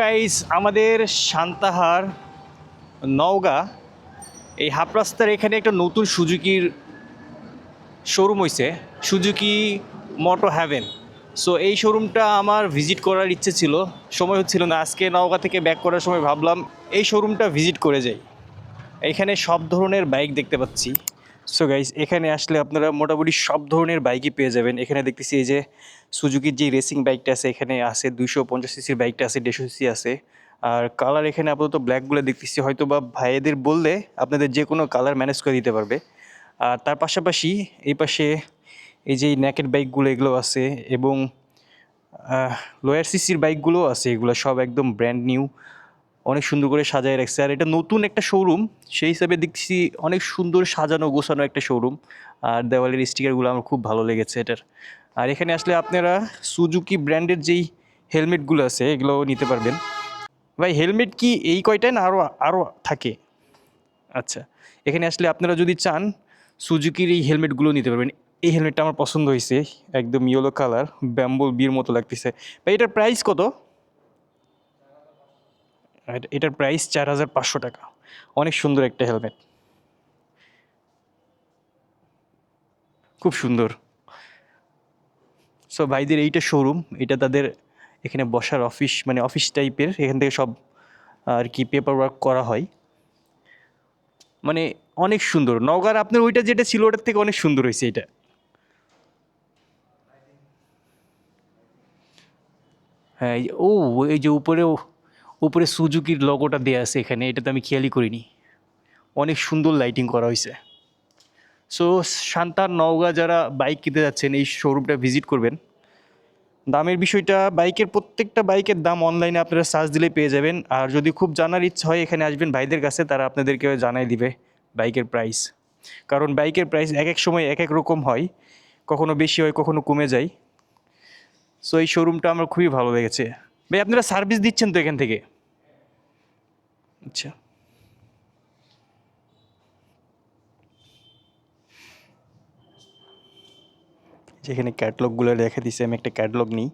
Guys আমাদের সান্তাহার নওগাঁ। এই half রাস্তার এখানে একটা নতুন সুজুকির শোরুম হয়েছে সুজুকি মোটো হ্যাভেন সো এই শোরুমটা আমার ভিজিট করার ইচ্ছে ছিল। সময় হচ্ছিল না। আজকে নওগাঁ থেকে ব্যাক করার সময় ভাবলাম, এই শোরুমটা ভিজিট করে যাই। এখানে সব ধরনের বাইক দেখতে পাচ্ছি। সো গাইস এখানে আসলে আপনারা মোটামুটি সব ধরনের বাইকই পেয়ে যাবেন। এখানে দেখতেছি এই যে সুজুকির যে রেসিং বাইকটা আছে, এখানে আছে দুইশো পঞ্চাশ সিসির বাইকটা আছে, দেড়শো সিসি আছে। আর কালার এখানে আপাতত ব্ল্যাকগুলো দেখতেছি হয়তো বা ভাইয়েদের বললে আপনাদের যে কোনো কালার ম্যানেজ করে দিতে পারবে। আর তার পাশাপাশি এই পাশে এই যে ন্যাকেট বাইকগুলো এগুলো আছে এবং লোয়ার সিসির বাইকগুলোও আছে, এগুলো সব একদম ব্র্যান্ড নিউ অনেক সুন্দর করে সাজায় রাখছে। আর এটা নতুন একটা শোরুম সেই হিসাবে দেখছি অনেক সুন্দর সাজানো গোছানো একটা শোরুম আর দেওয়ালের স্টিকারগুলো আমার খুব ভালো লেগেছে এটার। আর এখানে আসলে আপনারা সুজুকি ব্র্যান্ডের যেই হেলমেটগুলো আছে এগুলো নিতে পারবেন। ভাই হেলমেট কি এই কয়টায় না আরও আরও থাকে? আচ্ছা এখানে আসলে আপনারা যদি চান সুজুকির এই হেলমেটগুলো নিতে পারবেন। এই হেলমেটটা আমার পছন্দ হয়েছে একদম ইয়েলো কালার ব্যাম্বল বির মতো লাগতেছে। ভাই, এটার প্রাইস কত? এটার প্রাইস চার হাজার পাঁচশো টাকা। অনেক সুন্দর একটা হেলমেট খুব সুন্দর। সো ভাইদের এইটা শোরুম এটা তাদের এখানে বসার অফিস মানে অফিস টাইপের এখান থেকে সব, আর কি পেপার ওয়ার্ক করা হয়। মানে অনেক সুন্দর। নওগাঁর আপনার ওইটা যেটা ছিল, ওটার থেকে অনেক সুন্দর হয়েছে এটা। হ্যাঁ ও, এই যে উপরেও উপরে সুজুকির লগোটা দেওয়া আছে এখানে এটা তো আমি খেয়ালই করিনি। অনেক সুন্দর লাইটিং করা হয়েছে। সো শান্তার নওগাঁ যারা বাইক কিনতে যাচ্ছেন, এই শোরুমটা ভিজিট করবেন। দামের বিষয়টা বাইকের প্রত্যেকটা বাইকের দাম অনলাইনে আপনারা সার্চ দিলে পেয়ে যাবেন। আর যদি খুব জানার ইচ্ছা হয়, এখানে আসবেন ভাইদের কাছে, তারা আপনাদেরকে জানাই দিবে বাইকের প্রাইস কারণ বাইকের প্রাইস এক এক সময় এক এক রকম হয়। কখনো বেশি হয়, কখনো কমে যায়। সো এই শোরুমটা আমার খুবই ভালো লেগেছে। ভাই, আপনারা সার্ভিস দিচ্ছেন তো এখান থেকে? আচ্ছা। যেখানে ক্যাটলগগুলো রেখে দিছে, আমি একটা ক্যাটলগ নিই।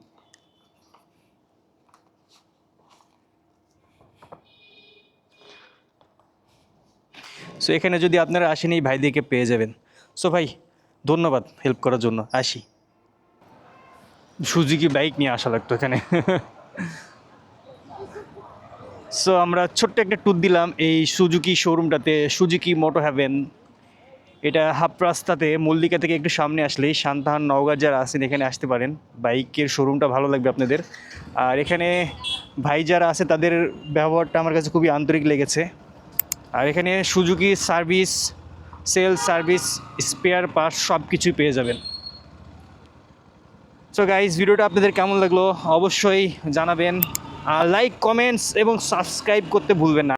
সো এখানে যদি আপনারা আসেন, এই ভাইদেরকে পেয়ে যাবেন। সো ভাই, ধন্যবাদ হেল্প করার জন্য। আসি। সুজুকি বাইক নিয়ে আসা লাগতো এখানে। সো আমরা ছোট্ট একটা ট্যুর দিলাম এই সুজুকি শোরুমটাতে সুজুকি মোটো হ্যাভেন এটা হাফ রাস্তাতে, মল্লিকা থেকে একটু সামনে আসলেই শান্তাহান নওগাঁ যারা আছেন এখানে আসতে পারেন। বাইকের শোরুমটা ভালো লাগবে আপনাদের। আর এখানে ভাই যারা আছে, তাদের ব্যবহারটা আমার কাছে খুবই আন্তরিক লেগেছে। আর এখানে Suzuki service sale service spare parts সব কিছুই পেয়ে যাবেন। সো গাইজ ভিডিওটা আপনাদের কেমন লাগল? অবশ্যই জানাবেন। লাইক কমেন্টস এবং সাবস্ক্রাইব করতে ভুলবেন না।